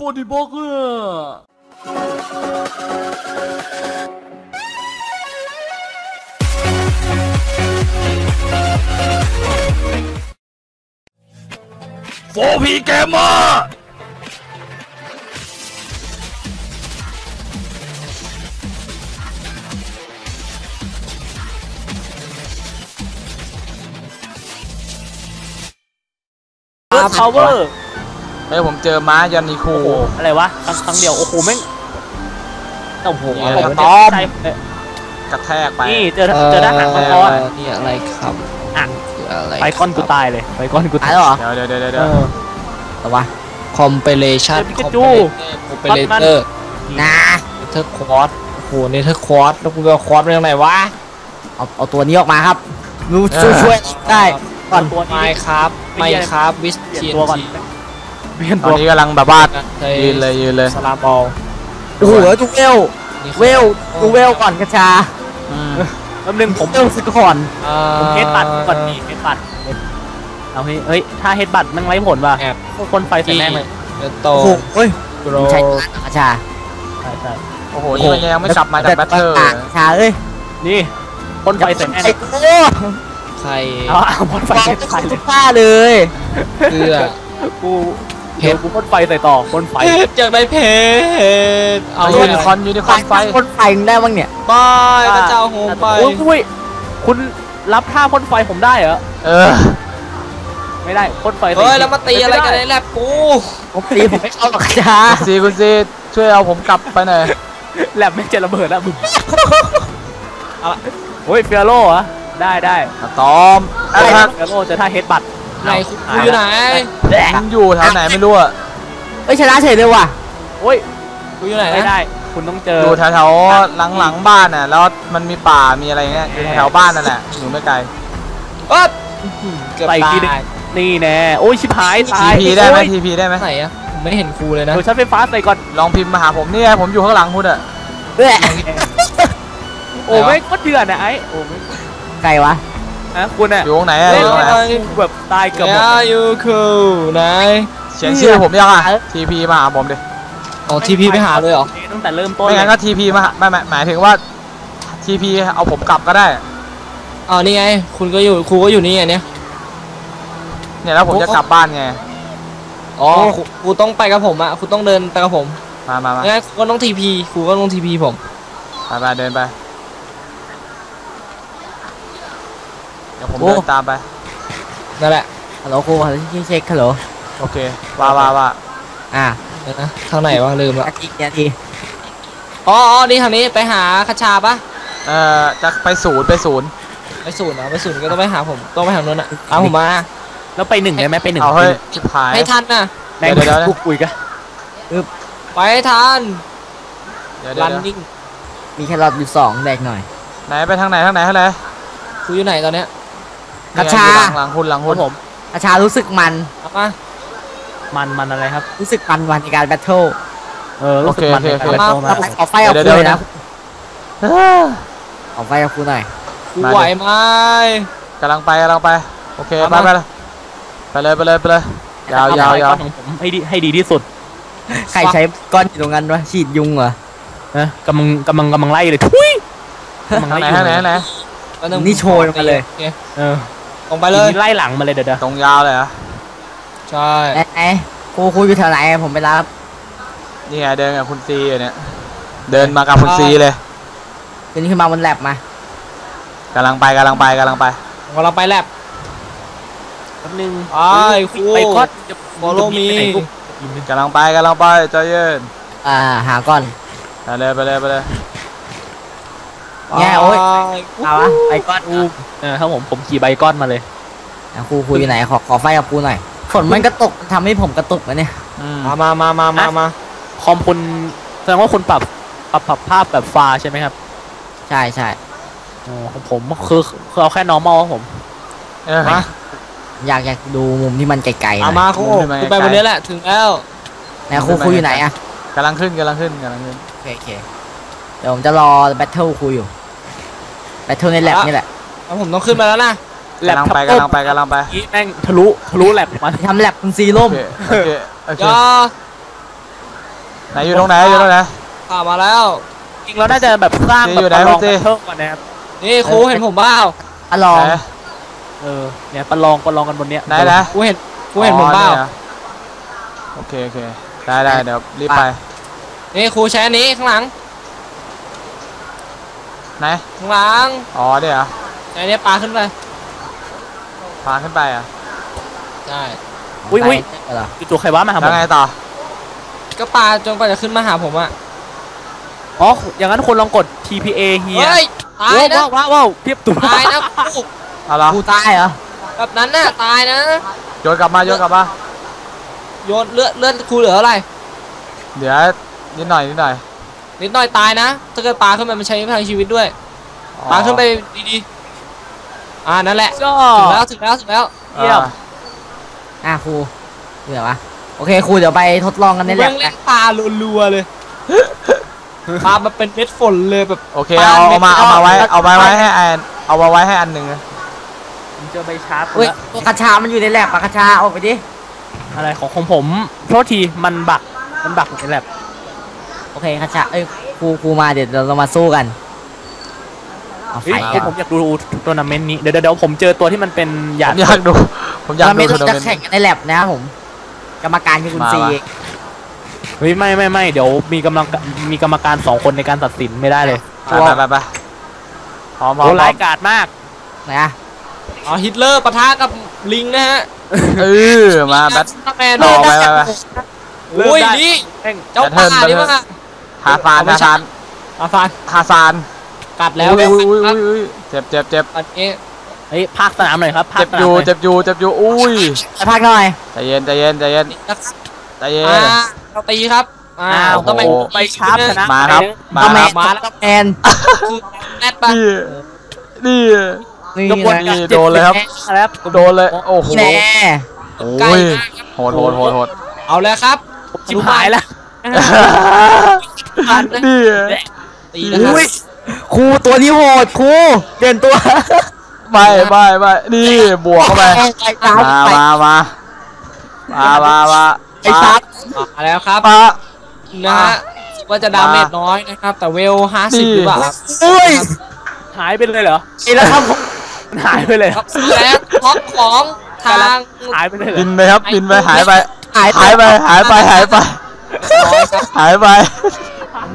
for the burger โฟพีเกมเมอร์เวิร์ดพาวเวอร์ เฮ้ยผมเจอม้ายันนิคูโอ้โหอะไรวะครั้งครั้งเดียวโอ้โหแม่งโอ้โหนี่อะไรกระวะต๊อบเนี่ยใช่กระแทกไปนี่เจอเจอทหารมังกรนี่อะไรครับอะคืออะไรไปก้อนกูตายเลยไปก้อนกูตาตายยแล้วเหรอเดี๋ยวเดี๋ยวเดี๋ยวเอเดี๋ยวอแต่ว่าคอมเปเลชันเจอปิกาจูคอมเปเลเตอร์นะเธอควอตโอ้โหนี่เธอควอตแล้วกูจะควอตมาจากไหนวะเอาเอาตัวนี้ออกมาครับนูช่วยช่วยได้ก่อนตัวไม่นี้ครับไม่ครับวิสเปลี่เทียยนนตัวก่อนที เปลี่ยนตตัอนวนี้กำลังแบบว่าเฮ้ยืนเลยยืนเลยสลามบอลโอ้โหดูเวลเวลดูเวลก่อนกระชาอืมแป๊บนึงผมเวลสก่อนอ่าผมเฮดบัตก่อนดีเฮดบัตเอาเฮ้ยเฮ้ยถ้าเฮดบัตมันไร้ผลว่ะแอบคนไฟใส่แม่งเลยเดโตโอ้โหเฮ้ยโกรใช่กระชาใช่ใช่โอ้โหนี่มันยังไม่กลับมาจากแบทเทิลกระชาเอ้ยนี่พ่นไฟใส่แม่งไอ้โอ้ใครเอาเอาพ่นไฟฟองใส่จะใส่เลยฆ่าเลยเพื่อกู เพเดี๋ยชวรกูพ่นไฟใส่ต่อพ่นไฟเพชรอยากได้เพชรเอาเอายูนิคอร์นยูนิคอร์นไฟคนไฟมึงได้บ้างเนี่ยไปพระเจ้าโหมไปโอ้ยอุ้ยคุณรับท่าพ่นไฟผมได้เหรอเออ ไม่ได้พ่นไฟใส่เฮ้ยแล้วมาตีอะไรกันในแลบกูผมตีผมไม่เข้าหรอกกระชาคุณซีคุณซีช่วยเอาผมกลับไปหน่อยแลบไม่จะระเบิดแล้วมึงเอาละโอ้ยเฟียโร่เหรอได้ได้อะตอมเอ้เอ้ยยครับเฟียโร่เจะท่าเฮดบัต ไหนคุณกูอยู่ไหนมันอยู่แถวไหนไม่รู้อะเฮ้ยชนะเฉยเลยว่ะโอ้ยกูอยู่ไหนไม่นะได้ คุณต้องเจออยู่แถวๆหลังหลังๆบ้านน่ะแล้วมันมีป่ามีอะไรเงี้ยอยู่แถวๆบ้านนั่นแหละอยู่ไม่ไกลเอ๊บเกือบไปอีกทีหนึงตายนี่แน่โอ้ยชิบหายตาทียพีได้ไหมโอ้ยทีพีได้ไหมไหนอะผมไม่เห็นครูเลยนะ เดี๋ยวฉันไฟฟ้าใส่ก่อนลองพิมพ์มาหาผมนี่ไงผมอยู่ข้างหลังคุณอะเอ้ยโอ้ไม่งโคตรเดือดนะไอ้โอ้ไม่งไกลวะ นะคุณอะอยู่ตรงไหนอะอเล่นยู่ตรงไหนแบบตายเกือบหมด ยายูคูไหนเขียนชื่อผมยังอะทีพีมาหาผมดิอ๋อทีพีไปหาเลยเหรอ ตั้งแต่เริ่มต้นไม่งั้นเลยก็ทีพีมาหาไม่ไม่หมายถึงว่าทีพีเอาผมกลับก็ได้อ๋อนี่ไง คุณก็อยู่ครูก็อยู่นี่ไงเนี่ย เนี่ยแล้วผมจะกลับบ้านไงอ๋อครูครูต้องไปกับผมอะครูต้องเดินไปกับผมมามามางั้นครูก็ต้องทีพีครูก็ต้องทีพีผม ไปไปเดินไป ดี๋ยวผมเดินตามไป นั่นแหละฮัลโหลครูฮัลโหลเช็คเช็คฮัลโหลโอเค ว่าว่าว่าอะเดี๋ยวนะทางไหนวะลืมละนาทีนาทีอ๋ออ๋อนี่ทางนี้ไปหาคาชาปะเอ่อ จะไปศูนย์ไปศูนย์ ไปศูนย์เหรอไปศูนย์ก็ต้องไปหาผมต้องไปหาโน้นอะเอาผมมา แล้วไปหนึ่งได้ไหมไปหนึ่งเอาเฮ้ยชิบหาย ให้ทันนะแม่งเดี๋ยวเดี๋ยวเดี๋ยว กูคุยกันไปให้ทันเดี๋ยวเดี๋ยรัวนเดี๋ยวนิ่งมีแครอทอยู่สองแดกหน่อยไหนไปทางไหนทางไหนทางไหน ครูอยู่ไหนตอนเนี้ย กระชานี่ไงอยู่หลังหลังคุณหลังคคุรัณบผมกระชารู้สึกมันเอามามันมันอะไรครับ รู้สึกมันวันในการแบทเทิลเออรู้สึกมันในการเอาเล่นโตมามาขอไฟกับครูเลยนะเอ้อขอไฟกับครูหน่อยครูไหวไหมกำลังไปกำลังไป โอเคเอาไปมาไปเลยไปเลยไปเลยไปเลยยาวยาวยาวของผมให้ดีให้ดีที่สุดใครใช้ก้อนอยู่ตรงนั้นวะฉีดยุงเหรอนะกำลังกำลังกำลังไล่เลยทุยกำลังทางไล่ไหนอยู่ทางไหนทางไหนแล้วงนี่โชว์ลงมาเลยโอคเออ ตรงไปเลยทีนี้ไล่หลังมาเลยเดี๋ยวเดี๋ยวตรงยาวเลยเหรอใช่ไหนไหนครูครูอยู่แถวไหนผมไปรับนี่ไงเดินกับคุณซีอยู่เนี่ยเดินมากับคุณซีเลยขึ้นขึ้นมาบนแลบมากำลังไปกำลังไปกำลังไปผมกำลังไปแลบแป๊บนึงไปครูไปก็จะ Follow me ไปไหนลูกกำลังไปกำลังไปใจเย็นอ่าหาก้อนไปเลยไปเลยไปเลย แง่โอ๊ยไปเอาวะไปก้อนเออครับผมผมขี่ใบก้อนมาเลยอะครูครูอยู่ไหนขอขอไฟกับครูหน่อยฝนมันกระตุกทำให้ผมกระตุกนะเนี่ยอืมมามามามามามาคอมคุณแสดงว่าคุณปรับปรับปรับภาพแบบฟ้าใช่ไหมครับ ใช่ใช่อ๋อของผมคือคือเอาแค่ normal ครับผมเออมาอยากอยากดูมุมที่มันไกลๆหเอาน่อยมาครูมุมที่มันครูไปไกลๆบนนี้แหละถึงแล้วไหนครูครูอยู่ไหนอะกำลังขึ้นกำลังขึ้นกำลังขึ้นโอเคโอเคเดี๋ยวผมจะรอแบทเทิลครูอยู่ แบทเทิลในแลบนี่แหละแล้วผมต้องขึ้นมาแล้วนะแลบกำลังไปทับกำลังไปกำลังไปอีแม่งทะลุทะลุแลบมาทำแลบคุณซีโอร่มเคโอเคโอเคอย่าไหนอยู่ตรงไหนอยู่ตรงไหนป่ามาแล้วจริงเราน่าจะแบบสร้างเจแบบอยู่ไหนประลองเจแบทเทิลก่อนนะครับนี่ครูเห็นผมเปล่าอะลองไหนเออเนี่ยประลองประลองกันบนเนี้ยไหนนะครูเห็นครูเห็นผมเปล่าอ๋อนี่ยโอเคโอเคได้ได้เดี๋ยวรีบไปนี่ครูใช้อันนี้ข้างหลัง ไหน ข้างหลังอ๋อเดี๋ยวใช้อันนี้ปลาขึ้นไปพาขึ้นไปอะใช่อุ้ยอุ้ยไปเหรอจู่ๆใครว่ามาหาผแล้วมไงต่อ ก็ปลาจนกว่าจะขึ้นมาหาผมอะอ๋ออย่างนั้นคนลองกด TPA เฮียเฮ้ยตายนะว้าวว้าวว้าวเทียบตัวตายนะครูเอาละกูตายเหรอแบบนั้นน่ะตายนะ โยนกลับมาโยนกลับมา โยนเลือดเลือดครูเหลืออะไร เดี๋ยวนิดหน่อยนิดหน่อย นิดหน่อยตายนะ ถ้าเกิดปลาขึ้นไปมันใช้พลังชีวิตด้วยอ๋อปลาขึ้นไปดีๆ อ่านั่นแหละก็ถึงแล้วถึงแล้วถึงแล้วเยี่ยมอ่าอะครูเดี๋ยววะโอเคครูเดี๋ยวไปทดลองกันในแลแม่บงเล่นะนปลารัวๆเลยปลามาเป็นเม็ดฝนเลยแบบโอเคเอาเอามาเอามาไว้เอามาไว้ให้อันเอามาไว้ให้อันหนึ่งนะผมเจอใบชาร์ปเฮ้ยตัวกระชามันอยู่ในแลบปะกระชาเอาไปดิอะไรของของผมโทษทีมันบักมันบักในแลบ โอเคกระชาเอ้ยครูครูมาเดี๋ยวเรามาสู้กันเอาไฟเฮ้ยกันผมอยากดูทัวร์นาเมนต์นี้เดี๋ยวเดี๋ยวเดี๋ยวผมเจอตัวที่มันเป็นหผยาดมอยากดูผมอยากเราดูไม่ทัวเราร์นาจะเมนต์แข่งกันในแลบนะครับผม กรรมการคือคุณมาซีวะเฮ้ยไม่ไม่ไม่เดี๋ยวมีกำลังมีกรรมการสองคนในการตัดสินไม่ได้เลยไปไปไปไปพร้อมพร้อมโอ้พร้อร้ายมกาจมาก นะอ๋อฮิตเลอร์ปะทะกับลิงนะฮะเออมาแบทสแมนต่อไปไปไป โอ้ยนี่ แม่ง เจ้าป่านี่ว่า ฮาซานฮาซานอาฟานฮาซานกัดแล้วอุ้ยแล้วอุ้ยอุ้ยอุ้ยเจ็บเจ็บเจ็บอันนี้เฮ้ยภาคสนามหน่อยครับภาคเจ็บสนาอมยู่หน่อยเจ็บอยู่เจ็บอยู่อุ้ยไปพักหน่อยใจเย็นใจเย็นใจเย็นนะครับใจเย็นอ่าเราตีครับอ่าอ้าวต้องไปโอ้โหไปชาร์ปชนะมาครับไปมาต้องคแมรับนมาแล้วต้องแมนคือแนทปะนี่นี่นี่กระบวนนะการนี่โดนเลยครับแล้วโดนเลยโอ้โหนี่แน่โอ้ใกล้ยมากครับโหดโหดโหดโหดเอาเลยครับชิบหายแล้ว นี่ตีนะครับอุ้ยครูตัวนี้โหดครูเปลี่ยนตัวไม่ไม่ไม่นี่บวกเข้าไปไอ้ซับมามามามามามาไอ้ซับมาแล้วครับ มานะฮะว่าจะดาเมจน้อยนะครับ แต่เวลนี่50หรือเปล่าครับอุ้ยหายไปเลยเหรอไอ้แล้วครับผมมันหายไปเลยเหรครัอบและท็อปของทาง หายไปเลยเหรบิอนไปครับบินไปหายไปหายหายไปหายไปหายไปน้อยครับ หายไป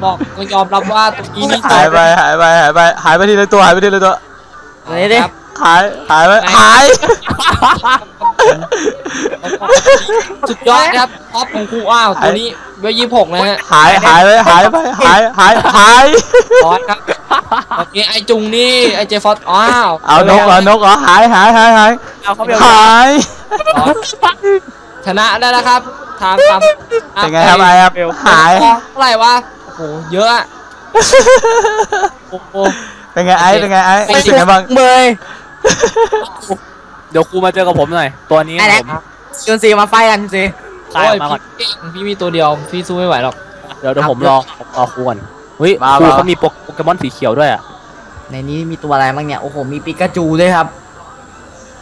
บอกต้องยอมรับว่าตัวนี้นี่หายไปหายไปหายไปหายไปทีละตัวหายไปทีละตัวเลยดิครับหายหายไปหายสุดยอดครับท็อปของครูอ้าวตัวนี้เวลยี่หกนะฮะหายหายไปหายไปหายหายหายร้อยครับโอเคไอจุงนี่ไอเจฟอสอ้าวเอานกเหรอนกเหรอหายหายหายหายเอาเขาไปหายร้อย ชนะได้แล้วครับทางตามเป็นไงครับไอ้ครับหายเท่าไหร่วะโอ้โหเยอะอะโอ้โหเป็นไงไอ้เป็นไงไอ้เป็นไงบ้างเบยเดี๋ยวครูมาเจอกับผมหน่อย ตัวนี้ไอ้แน็กผมชวนซีมาไฟกันซีคลายออกมาก่อนโยพี่พี่มีตัวเดียวพี่สู้ไม่ไหวหรอกเดี๋ยวเดี๋ยวผมรอผมรอครูก่อนเฮ้ยมาครูมาเขามีโปเกมอนสีเขียวด้วยอะในนี้มีตัวอะไรบ้างเนี่ยโอ้โหมีปิกาจูด้วยครับ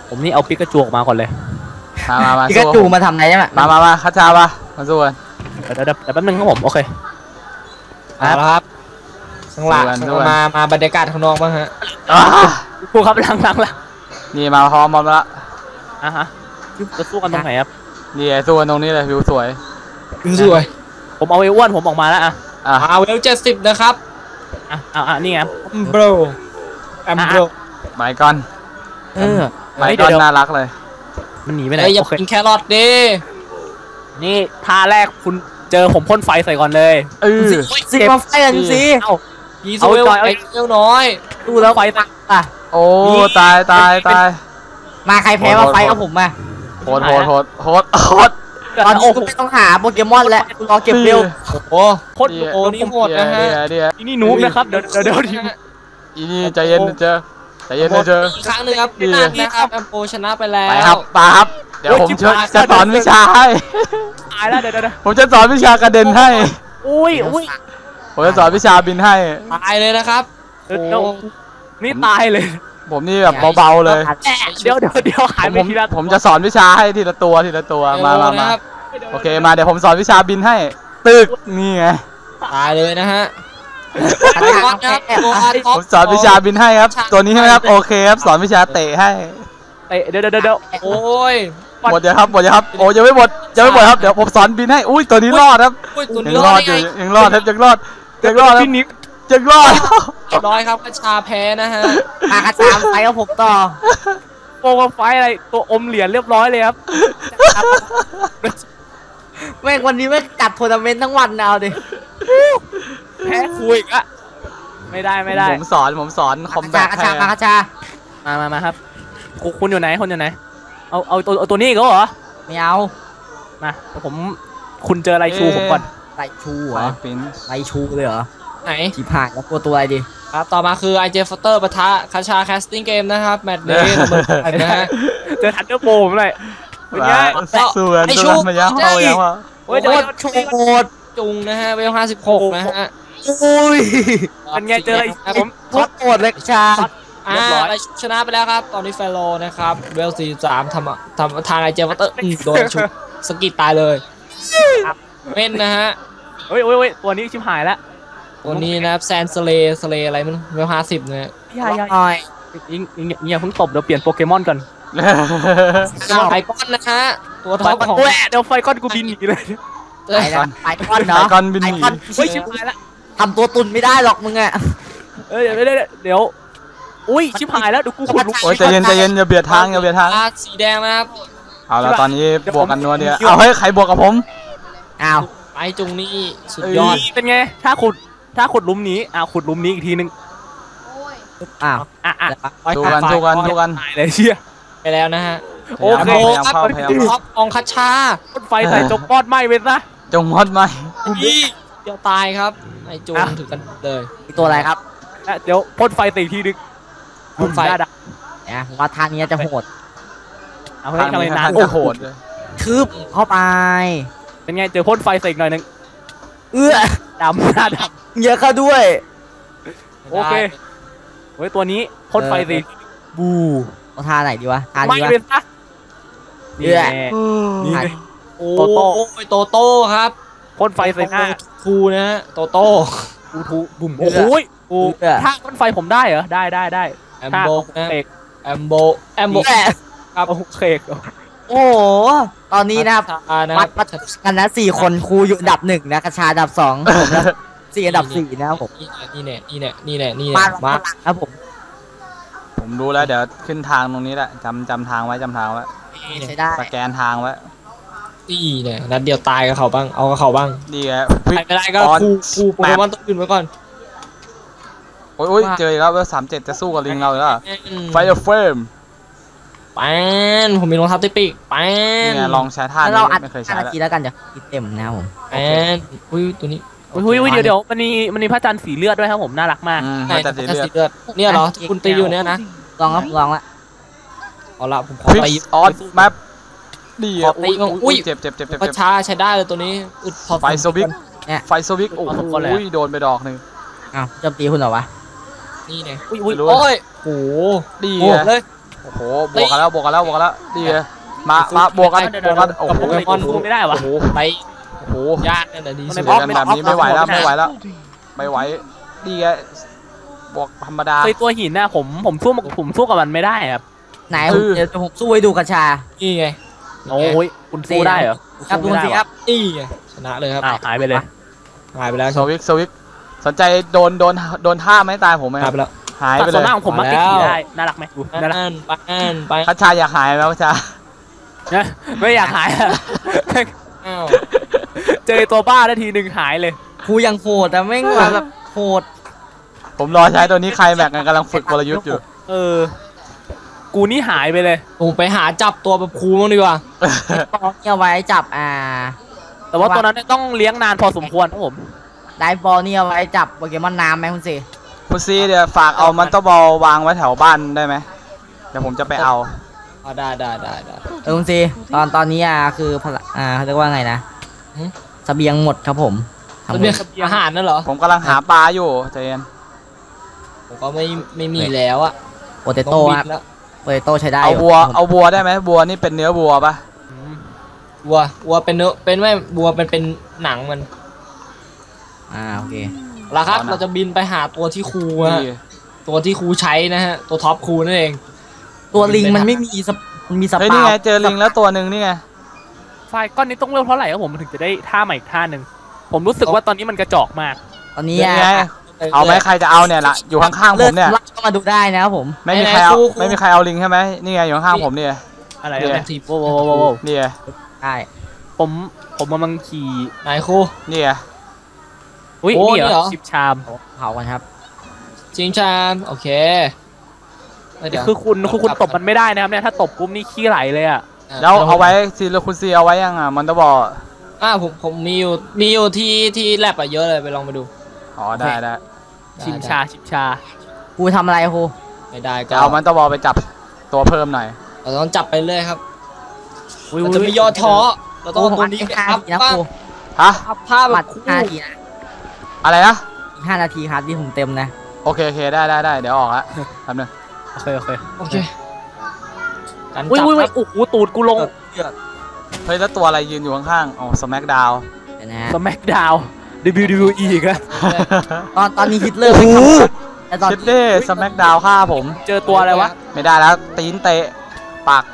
ผมนี่เอาปิกาจูออกมาก่อนเลย มามามาปิกาจูมาทำอะไรใช่ไหมมามามาคัชชาปะมาสู้กัน เดี๋ยวเดี๋ยวเดี๋ยวแป๊บนึงครับผมโอเค เอาละครับข้างหลังสู้กันมา มาบรรยากาศข้างนอกบ้างฮะอ่าครูครับหลังหลังหลังนี่มาพร้อมพร้อมแล้วอะฮะจะสู้กันตรงไหนครับ นี่ไอ้สู้กันตรงนี้เลยวิวสวย สวยผมเอาไอ้อ้วนผมออกมาแล้วอะอะมาเวลเจ็ดสิบนะครับอะอะอะนี่ไงครับแอมโบรแอมโบร ไมกอนเออไมกอนน่ารักเลย มันหนีไปไหนเอ้ยอย่าโอเคกินแครอทดินี่ท่าแรกคุณเจอผมพ่นไฟใส่ก่อนเลยเออซีมาไฟกันซีเอ้า ยีเอาซูเวลจอยเอา ไอเวลน้อย ดูแล้วไฟใส่อะโอ้ตายตายตายมาใครแพ้มาไฟกับผมมาโหดโหดโหดโหดโหดตอนนี้โอ้กูโหไม่ต้องหาโปเกมอนแล้วกูรอเก็บเร็วโอ้โหโคตรโอ้นี่โหดนะฮะ เดี๋ยวเดี๋ยวนี่นูบนะครับ เดี๋ยวเดี๋ยวเดี๋ยวทีมอีนี่ใจเย็นนะเจอ ใจเย็นนะเจอ อีกครั้งหนึ่งครับดี นั่นนะครับแอมโบชนะไปแล้วไปครับไปครับ เดี๋ยวผมจะจะสอนวิชาให้ ตายแล้วเดี๋ยวเดี๋ยวเดี๋ยวผมจะสอนวิชากระเด็นให้ อุ้ยอุ้ยผมจะสอนวิชาบินให้ ตายเลยนะครับเดี๋ยวเดี๋ยวนี่ตายเลยผมนี่แบบเบาๆเลย เดี๋ยวเดี๋ยวเดี๋ยวหายผมไปผมทีละผมจะสอนวิชาให้ทีละตัวทีละตัวมามาเร็วนะมาครับโอเคมาเดี๋ยวผมสอนวิชาบินให้ ตึกนี่ไงตายเลยนะฮะ กระไปชาก่อนนะครับแอบตัวเอาอาร์ท็ผอปมสอนวิชาบินให้ครับ ตัวนี้ใช่ไหมครับ โอเคครับ สอนวิชาเตะให้ เตะเดี๋ยวเดี๋ยวเดี๋ยวโอ้ยหมดยังครับหมดยังครับโอ้ยังไม่หมดยังไม่หมดครับเดี๋ยวผมสอนบินให้อุ้ยตัวนี้รอดครับอุ้ยตัวยันี้งรรออดดได้อยู่ไงยังรอดครับยังรอดยังรอดครับพี่นิกยังรอดเรียบร้อยครับกระชาแพ้นะฮะอะกระชาไปกับผมต่อโปรไฟล์อะไรตัวอมเหรียญเรียบร้อยเลยครับแม่งวันนี้แม่งจัดทัวร์นาเมนต์ทั้งวันนะเอาดิ แพ้คุยอีกอะไม่ได้ไม่ได้ผมสอนผมสอนคอมกแบระทชาให้กระชากระชามามามาครับคุณคุณอยู่ไหนคุณอยู่ไหน เอาเอาตัวเอาตัวนี้อีก็เหรอไม่เอามาเดี๋ยวผมคุณเจออะไรชูผมก่อนไรชูเหรไฟอปิ้นไรชูเลยเหรอไหนชิบหายแล้วตัวตัวอะไรดิครับต่อมาคือไอเจฟเตอร์ปะทะคาชาแคสติ้งเกมนะครับ แมตช์นี้เบิร์ดนะฮะเจอทันเดอร์โบผมเลยเป็นไงส่วนไอ้ตัชูวนั้นมายังเอายังวะโอ้ยเดี๋ยวโคตรโชดจุงนะฮะเวลห้าสิบหกนะฮะ อุ้ยเป็นไงเจออะไรผมโคตรโหดเลยกระชาอ่าไปชนะไปแล้วครับ ตอนนี้เฟโลนะครับเวลสี่สามทำทำทางไอเจฟเตอร์อืมโดนชุดสกิดตายเลยเม่นนะฮะเฮ้ยเฮ้ยเฮ้ยตัวนี้ชิบหายแล้วตัวนี้นะครับแซนสเลสเลอะไรมันเวลห้าสิบเนี่ยพี่ยายาหน่อยยิงยิงยิงอย่าเพิ่งตบเดี๋ยวเปลี่ยนโปเกมอนก่อนไอก้อนนะฮะตัวไฟท็อปก้อนของแหวะเดี๋ยวไฟก้อนกูบินหนีเลยเอ้ยไปแล้วไปก้อนเนาะไอคอนบินหนีไอคอนเฮ้ยชิบหายแล้ว ทำตัวตุนไม่ได้หรอกมึงอะเอ้ยเดี๋ยวเดี๋ยวเดี๋ยว อุ้ยชิบหายแล้วเดี๋ยวกูขุดหลุม โอ้ยใจเย็นใจเย็นอย่าเบียดทางอย่าเบียดทางอ่สีแดงนะครับ เอาละตอนนี้บวกกันนัวเดียวเดี๋ยวผมเอาเฮ้ยใครบวกกับผม อ้าวไปจุงนี่สุดเอ้ยยอดนี่เป็นไง ถ้าขุด ถ้าขุดหลุมนี้อะขุดหลุมนี้อีกทีนึงอ้าวอะอะสู้กันสู้กันสู้กันตายเลยเชี่ยไปแล้วนะฮะ โอเคพยายามเข้าพยายามท็เข้าอปของคัชชาพ่นไฟใส่จกปอดไหม้ไปซะจงมอดไหมนี่ เดี๋ยวตายครับไอจุงอะถึงกันเลยมีตัวอะไรครับอะเดี๋ยวพ่นไฟใส่อีกทีนึงพ่นไฟ หน้าดับเนี่ยผมว่าทางนี้จะโหดเอาให้ทางทำไมนี้นาท่านนจะโหดเลยคืบเข้าไป เป็นไงเจอพ่นไฟใส่อีกหน่อยนึงเอื้อดำหน้าดเยอะเข้าด้วยำโอเคเฮ้ยตัวนี้พ่นไฟใส่บูเอาท่าไหนดีวะท่าไหม้นี้วะไปซะนี่เอื้อแน่ นี่ไง โอ้โตโต้ยโตโต้ครับพ่นไฟใส่หน้า ทูนะฮะโตโต้ทูทูบุ่มโอ้โหยเอื้อถ้าพ่นไฟผมได้เหรอ ได้ได้ได้แอมถ้าโบเอานะเอกแอมโบแอมโบแหม่ครับโอเคโอ้โห ตอนนี้นะครับอ่านะควัรัดบวัดกันนะสี่คนครูอยู่อันดับหนึ่งนะกระชาอันดับสองผมนะสี่อันดับสี่นะครับผมนี่แน่นี่แน่นี่แน่นี่มาแน่มามาครับผมผมรู้แล้วเดี๋ยวขึ้นทางตรงนี้แหละจำจำทางไว้จำทางไว้ใช้ได้สแกนทางไว้ นี่แน่นัดเดียวตายกับเขาบ้างเอากับเขาบ้างดีไงใครไม่ได้ก็ออนครูครูโปเกแมปมอนตัวอื่นไว้ก่อนโอ้ยโอ้ยเจออีกแล้วเวลสามเจ็ดจะสู้กับลิงเราอีกแล้วไฟเฟมแปนผมมีรองเท้าติปีกแปนนี่ไงลองใช้ท่าแล้วนี้เราอัดไม่เคยห้าใช้นาแล้วทีแล้วกันจะคิดเต็มนะครับผมแปนอุ้ยตัวนี้อุ้ยอุ้ยอุ้ยเดี๋ยวเดี๋ยวมันมีมันมีพระจันทร์สีเลือดด้วยครับผมน่ารักมากอืมไหนมันจะจะสีสีเลือดเลือดเนี่ยเหรอที่คุณตีอยู่เนี่ยนะลองครับลองละเอาละผมขอฟิกตีออนแมป ดีขออะตีอุ้ยก่อนอุ้อุ้ยยเจ็บเจ็บเจ็บเจ็บก็เจ็บช้าใช้ได้เลยตัวนี้อึดพอไฟโซบิกไฟโซบิกโอ้โหโดนไปดอกหนึ่ง อ้าวโจมตีคุณเหรอวะ นี่ไงอุ้ยอุ้ยไม่รู้ โอ้ยโหดีบวกไงเลย โอ้โหบวกกันแล้วบวกกันแล้วบวกกันแล้วดีไงมามาบวกกันเดี๋ยวบเดี๋วยวกกันโอ้โหโปเกมอนสู้ไม่ได้วะโอ้โหไปโอ้โหญาตินั่นแหละดีมันสุในดบล็เจอกอกันแบบนี้ไม่ไหวแล้วไม่ไหวแล้วไม่ไหวดีไงบวกธรรมดา เคยตัวหินนะผมผมสู้ผมสู้กับมันไม่ได้ครับไหนเออ เดี๋ยวผมสู้ให้ดูกระชา นี่ไง โอ้ยคุณสู้ได้เหรอครับดูสู้ไม่สิได้ควะรับนี่ไงชนะเลยครับอ้าวหายไปเลยหายไปแล้วสวิกสวิกสนใจโดนโดนโดนท่าไหม่ตายผมไหมหายไปแล้วหายไปเลส่วยนมากของผมมักจะขี่มาแล้วได้น่ารักไหมดูปาน่ารักนปานไปคัชชาอยากหายไหมคัชชานะไม่อยากหายอะอ้าวเจอตัวบ้าได้ทีหนึ่งหายเลยครูยังโหดแต่แม่งมาแบบโหดผมรอใช้ตัวนี้ใครแม็กกันกำลังฝึกกลยุทธ์อยู่ เออ กูนี่หายไปเลย ผมไปหาจับตัวแบบครูบ้างดีกว่าตอนนี้เอาไว้จับอ่า แต่ว่าตัวนั้นต้องเลี้ยงนานพอสมควรครับผม ไดฟ์บอลนี่เอาไว้จับโปเกมอนน้ำไหมคุณสิคุณซีเดี๋ยวฝากเอามันเตอร์บอลวางไว้แถวบ้านได้ไหมเดี๋ยวผมจะไปเอา อ๋อได้ได้ได้ได้ เออคุณสิตอนตอนนี้อะคือพละอ่าเขาเรียกว่าไงนะหึ เสบียงหมดครับผมทั้งหมเรื่อดงอาหารนั่นเหรอ ผมกำลังหาปลาอยู่ใจเย็นผมก็ไม่ไม่มีแล้วอะโปเตโต้องครับบินแล้ว โปเตโต้ใช้ได้เอายู่บัวเอาบัวได้ไหมบัวนี่เป็นเนื้อบัวปะวัววัวเป็นเนื้อเป็นไม่วัวเป็นเป็นหนังมันอ่าโอเคละครับเอานะเราจะบินไปหาตัวที่ครูฮะนี่ตัวที่ครูใช้นะฮะ ตัวท็อปครูนั่นเอง ตัวลิงมันไม่มีสปมันมีสเฮ้ยปานี่วไงเจอลิงแล้วตัวหนึ่งนี่ไงไฟล์ก้อนนี้ต้องเร็วเท่าไหร่ครับผมมันถึงจะได้ท่าใหม่อีกท่าหนึ่งผมรู้สึกว่าตอนนี้มันกระจอกมาก ตอนนี้นี่ไงอะ เอาไหมใครจะเอาเนี่ยละอยู่ข้างๆผมเนี่ยเลิกก็มาดูได้นะครับผม ไม่มีใครเอาไม่มีใครเอาลิงใช่ไหมนี่ไงอยู่ข้างๆผมเนี่ยอะไรเดี๋ยวนะโว้วโว้วโว้วโว้วนี่ไงได้ผมผมกำลังขี่ไหนครูนี่ไงอุ้ยโอ้นี่นี่เหเหรรออชิบชามเผากันครับจิงชานโอเคเอ้ยเดี๋ยวคือคุณคือคุณตบมันไม่ได้นะครับเนี่ยถ้าตบปุ๊บนี่ขี้ไหลเลยอะแล้วเอาไว้ซีแล้วคุณซีเอาไว้ยังอะมันจะบอกอ่าผมผมมีอยู่มีอยู่ที่ที่แลบอะเยอะเลยไปลองไปดู อ๋อได้ได้ชิมชาชิมชาครูทำอะไรครูไม่ได้ก็จะเอามันจะบอกไปจับตัวเพิ่มหน่อยเราต้องจับไปเรื่อยครับอุ้ยเราอุ้ยจะไม่ย่อท้อเราคต้องรูเอาผมตัวอัดนี้อีกไปห้าอัพนาทีนะบ้าคงรูฮะอัพภาพแบอัดบคู่ห้านาทีนะอะไรนะอีกห้านาทีครับที่ผมเต็มนะโอเคโอเคได้ได้ได้เดี๋ยวออกละแป๊บนึงโอเคโอเคโอเคการอุ้ยจับอุ้ยคอุ้รัยบโอ้โหตูดกูลงเฮ้ยแล้วตัวอะไรยืนอยู่ข้างๆอ๋อสแมกดาวเดี๋ยวนะฮะสแมกดาว WWE อีกอะตอนตอนนี้ฮิตเลอร์ไม่ทำแต่ตอนชิดเด้สแมกดาวฆ่าผม เจอตัวอะไรวะไม่ได้แล้ว ตีนเตะปาก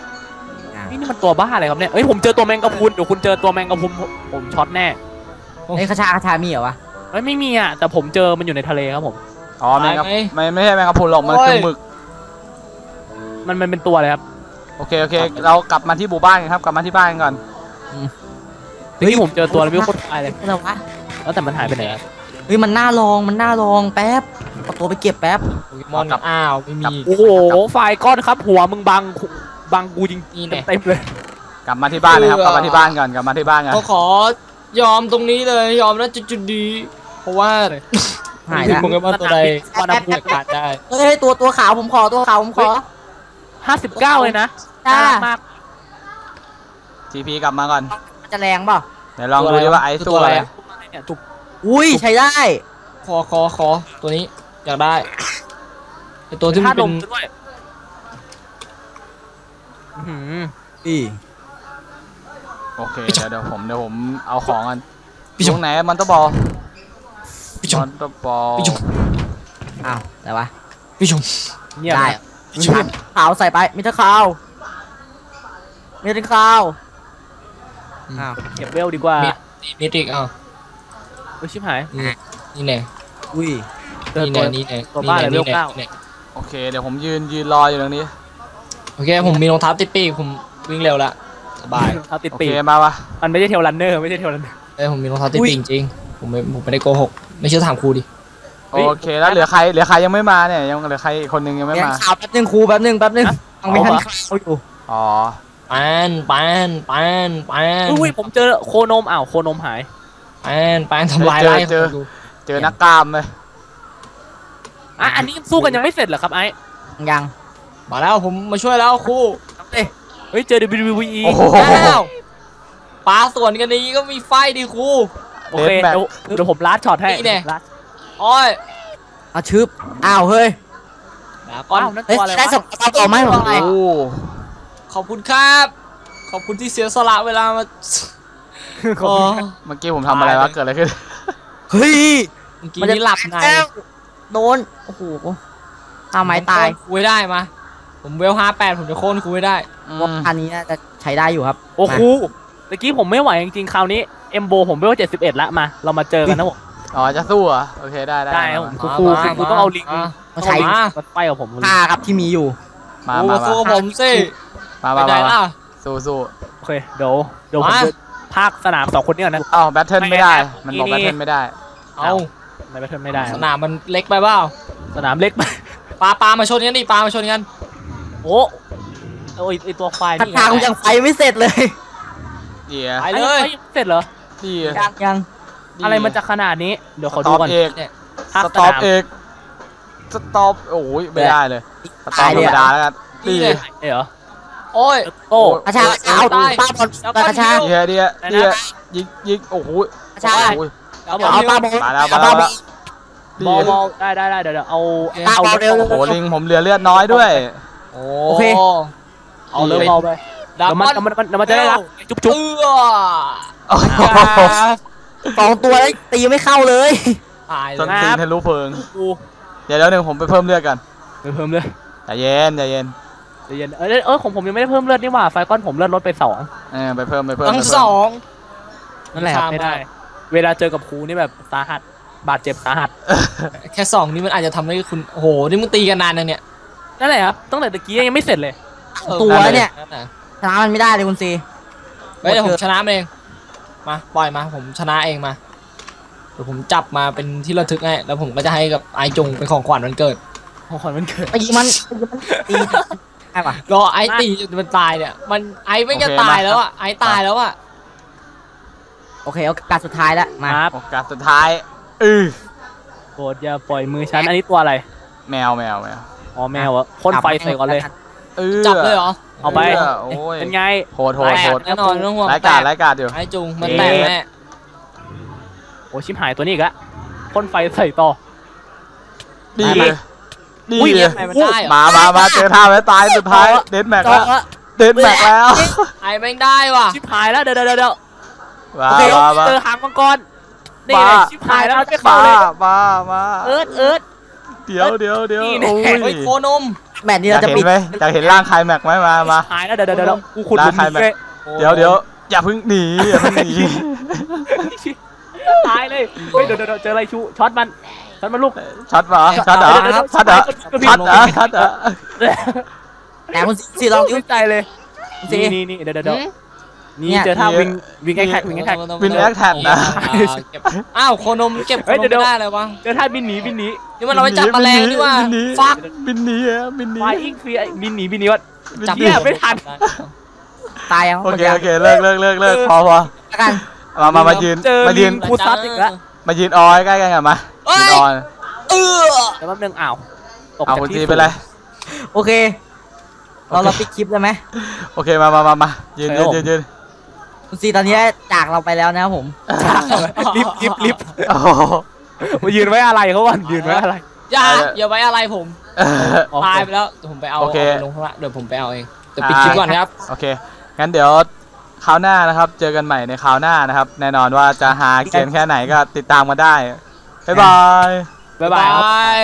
อะนี่นี่มันตัวบ้าอะไรครับเนี่ยเอ้ยผมเจอตัวแมงกะพรุนเดี๋ยวคุณเจอตัวแมงกะพรุนผมผมช็อตแน่ไอ้ยคาชาคาชามีเหรอวะเอ้ยไม่มีอะแต่ผมเจอมันอยู่ในทะเลครับผมอ๋อแมงกะไม่ไม่ใช่แมงกะพรุนหรอกมันคือหมึก มันมันเป็นตัวอะไรครับโอเคโอเค เรากลับมาที่หมู่บ้านกันครับ กลับมาที่บ้านกันก่อนเมื่อกี้ผมเจอตัวแล้วไม่โคตรตายเลยอะไรวะ แล้วแต่มันหายไปไหนอะเฮ้ยมันน่าลองมันน่าลองแป๊บเอาตัวไปเก็บแป๊บ โปเกมอนอ้าวไม่มีโอ้โหไฟล์ก้อนครับ หัวมึงบังบังกูจริงนี่แน่เต็มๆเลย กลับมาที่บ้านนะครับ กลับมาที่บ้านก่อน กลับมาที่บ้านกัน ก็ขอยอมตรงนี้เลยยอมนะจุดจุดๆดี เพราะว่าหายคือแล้วโปเกมอนตัวใดวันอภูมิขาดได้ เฮ้ยตัวตัวขาวผมขอตัวขาวผมขอ ห้าสิบเก้าเลยนะจ้าน่ารักมาก ทีพีกลับมาก่อน มันจะแรงเปล่า เดี๋ยวลองดูดิว่าไอ้สู้อะไร เนี่ยจุกอุ้ยใช้ได้คอคอคอตัวนี้อยากได้ไอตัวที่มัท่านดเป็มนด้วยอื้อหืออีโอเคเดี๋ยวเดี๋ยวผมเดี๋ยวผมเอาของกันพี่ตชรมงไหนมันต้องบอกพี่ชมมอนเตอร์บอลพี่ชม อ้าวแต่วะพี่ชม เงียบได้นะมีถังขาวใส่ไปมิเตอร์ขาวมิเตอร์ขาวอ้าวเก็บเวลดีกว่า มิติกอ้าว โอ้ยชิบหายนี่นี่แน่อุ้ยเจอนี่ตัวแน่นี่แน่ตัวบ้าอะไรนี่เวลเก้าแน่โอเค เดี๋ยวผมยืนยืนรออยู่ตรงนี้ โอเคผมมีรองเท้าติดปีกผมวิ่งเร็วละสบายเอาติดโอปีเคกมาวะมันไม่ใช่เทลรันเนอร์ไม่ใช่เทลรันเนอร์ เอ้ยผมมีรองเท้าติดปีกจริงผมไม่ผมไม่ได้โกหกไม่เชื่อถามครูดิเฮ้ย โอเค แล้วเหลือใคร เหลือใครยังไม่มาเนี่ย ยังเหลือใครอีกคนนึงยังไม่เรียนมา ข่าวแป๊บนึงครูแป๊บนึงแป๊บนึงฟังไม่ทันข่าวอยู่อ๋อ ปานปานปานปานอุ้ยผมเจอโคนมอ้าวโคนมหาย ปานปานทำลายไล่คนดูเจอนักกล้ามเลยอะอันนี้สู้กันยังไม่เสร็จเหรอครับไอ้ยังมาแล้วผมมาช่วยแล้วครูเฮ้ยเจอ WWE โอ้โหอ้าวปลาสวนกันนี้ก็มีไฟดิครูโอเค Deathmatch เดี๋ยวเดี๋ยวผมลัดช็อตให้นี่แน่ลัดโอ้ยเอาชึบอ้าวเฮ้ยดาก้อนอ้าวนั่นเฮ้ยตัวอะไรได้วะส่งกระเป๋าไหมผมหน่อยโอ้ขอบคุณครับ ขอบคุณที่เสียสละเวลามา โอ้เมื่อกี้ผมทำอะไรวะ เกิดอะไรขึ้น เฮ้ยเมื่อกี้นี่หลับในแล้วโดน โอ้โหทำไมตายคุยได้มา ผมเวลห้าแปดผมจะโค่นคุยได้อืมอันนี้น่าจะใช้ได้อยู่ครับ โอ้ครูเมื่อกี้ผมไม่ไหวจริงๆ คราวนี้เอ็มโบผมเวลเจ็ดสิบเอ็ดละมา เรามาเจอกันนะผมอ๋อ จะสู้เหรอโอเค ได้ได้ได้ครับผมมาครูครูครูต้องเอาลิงมาต้องใช้มามาไฟกับผมผ้าครับที่มีอยู่ มาโอ้มาสู้กับผมสิมาไปมาไหนมามาล่ะสู้สู้โอเค เดี๋ยวเดี๋ยวผมมาจะ ภาคสนามสองคนนี้ก่อนนะ อ้าวแบทเทิลไม่ได้มันบอกนี่แบทเทิลไม่ได้ เอาในแบทเทิลไม่ได้สนามมันเล็กไปเปล่าสนามเล็กไปปลาปลามาชนกันดิปลามาชนกันโอ้โอ้ยไอตัวควายทักนี่ทางยังไฟไม่เสร็จเลยเดี๋ยวไปไอ้เลยไอ้ยังไม่เสร็จเหรอนี่ยังยังอะไรมันจะขนาดนี้ เดี๋ยวสขอต็ดูอปก่อนเอกภาคสสต็อปนามเอกสต็อปโอ้ยไม่ได้เลยสต็อปตายธรเลยรมอะดาแล้วกันดีนี่เลยเอ้ยเหรอ โอ้ยโต้กระชากระชาเอาตายป้าบอลแล้วก็กระชากเดียเดียเดียยิงยิงโอ้โหกระชากโอ้ยเอาบเอาอลป้าบอลมาแล้วเอามาป้าแล้วบอลบอลบอลได้ได้ได้เดี๋ยวเดี๋ยวเอาตาบอลเร็วโอ้โหลิงผมเหลือเลือดน้อยด้วย โอ้โอเคเอาเริ่มบอลไปดาเดี๋ยวมันก้อนเดี๋ยวมันเดี๋ยวมันจะได้รับจุ๊บจุ๊บเอื้อโอ้โหครับสองตัวแล้วตีไม่เข้าเลยตายเลส้นยตีนทะลุเพลิงกูเดี๋ยวเดี๋ยวหนึ่งผมไปเพิ่มเลือดกันไปเพิ่มเลยใจเย็นใจเย็น ใจเย็นเออเออของผมยังไม่ได้เพิ่มเลือดนี่หว่าไฟก้อนผมเลือดลดไปสองเออไปเพิ่มไปเพิ่มทั้งไปเพิ่มสองนั่นแหละครับไม่ได้ เวลาเจอกับครูนี่แบบสาหัสบาดเจ็บสาหัส แค่สองนี่มันอาจจะทำให้คุณโอ้โหนี่มึงตีกันนานยังเนี่ยนั่นแหละครับตั้งแต่ตะกี้ยังไม่เสร็จเลยออตัวเนี่ยนั่นน่ะชนะมันไม่ได้เลยคุณซีเฮ้ยเดี๋ยวผมชนะมันเองมาปล่อยมาผมชนะเองมาเดี๋ยวผมจับมาเป็นที่ระทึกให้แล้วผมก็จะให้กับไอจงเป็นของขวัญวันเกิดของขวัญมันเกิดตีมันตีมันตี ใช่ปะรอไอตีจนมันตายเนี่ย มันไอไม่จะตายแล้วอะไอตายแล้วอะโอเคโอกาสสุดท้ายแล้วมาครับโอกาสสุดท้ายเออโปรดอย่าปล่อยมือฉันอันนี้ตัวอะไร แมวแมวแมวอ๋อแมวอะพ่นไฟใส่ก่อนเลยเออจับเลยเหรอเอาไปโอ้ยเป็นไงโหดโหดแตโหกดแน่นอนไม่ต้องห่วงรายกาดรายกาดอยู่ไอจุงมันแตกแน่โอ้ชิมหายตัวนี้อีกละพ่นไฟใส่ต่อดีมาเลย ดีอุ้ยเลยไอมันได้เหรอมามามาเจอท่าไว้ตายสุดท้ายเดนแม็กจอแล้วละเดนแม็กแล้วไอแม่งได้ว่ะชิบหายแล้วเดี๋ยวเดี๋ยวเดี๋ยวมาโอเคมามา เจอหางมังกรนี่มาไงชิบหายแล้วไม่เข้ามาเลยมามาเอิร์ดเอิร์ด เดี๋ยวเดี๋ยวเดี๋ยวนี่แน่ โอ้ยเฮ้ยโคนมแมตช์นี้อยาเรากจะเห็นปิดไหมอยากเห็นร่างใครแม็กไหมมามาหายแล้วเดี๋ยวเดี๋ยวเดี๋ยวกูขุดหลุมได้ใครแบบ เลยเดี๋ยวเดี๋ยวอย่าเพิ่งหนีอย่าเพิ่งหนี ตายเลยเฮ้ยเดี๋ยวเดี๋ยวเดี๋ยวเจออะไรชูช็อตมัน ช็อตมันลูกช็อตเหรอช็อตเหรอเดี๋ยวเดี๋ยวช็อตเหรอเดี๋ยวช็อตเหรอช็อตเหรอแต่คุณซีลองดิไม่ใจเลยคุณซีนี่นี่นี่เดี๋ยวเดี๋ยวเดี๋ยวหืมนี่เจอท่าวิงวิงแอคแท็กวิงแอคแท็กวินแอคแท็กนะอ่าเก็บอ้าวโคนมเก็บโคเฮ้ยนมเดี๋ยวไม่ได้เลยวะเจอท่าบินหนีบินหนีนี่มันเอาไปจับแมลงนี่ว่าบินหนีฟักบินหนีอะบินหนีไฟอิงฟรีบินหนีบินหนีวะบินจับหนีเหี้ยไม่ทันตายยังโอเคโอเคเลิกเลิกเลิกเลิกพอพอแล้วกันมามามายืนเจอมายืนลิงพูดซัดอีกแล้ว มายืนออยใกล้กันกันมาเอ้ยืยนออยเออแล้วแป๊บนึงอ้าวตกเอาจากคุณที่จีไปเลย โอเค เราเราปิดคลิปได้ไหมโอเคมามามามายืนยืนยืนยืนคุณซีตอนนี้จากเราไปแล้วนะครับผม ลิฟต์ลิฟต์ลิฟต์โอ้โห มายืนไว้อะไรเขาก่อนยืนไว้อะไร อย่าเอาเลยอย่าไว้อะไรผมโอเคตายไปแล้วเดี๋ยวผมไปเอาโอเคเอาไปลงข้างล่างเดี๋ยวผมไปเอาเองเดี๋ยวปิดคลิปก่อนนะครับ โอเค งั้นเดี๋ยว คราวหน้านะครับ เจอกันใหม่ในคราวหน้านะครับ แน่นอนว่าจะหาเกมแค่ไหนก็ติดตามกันได้ บ๊ายบาย บ๊ายบายครับบาย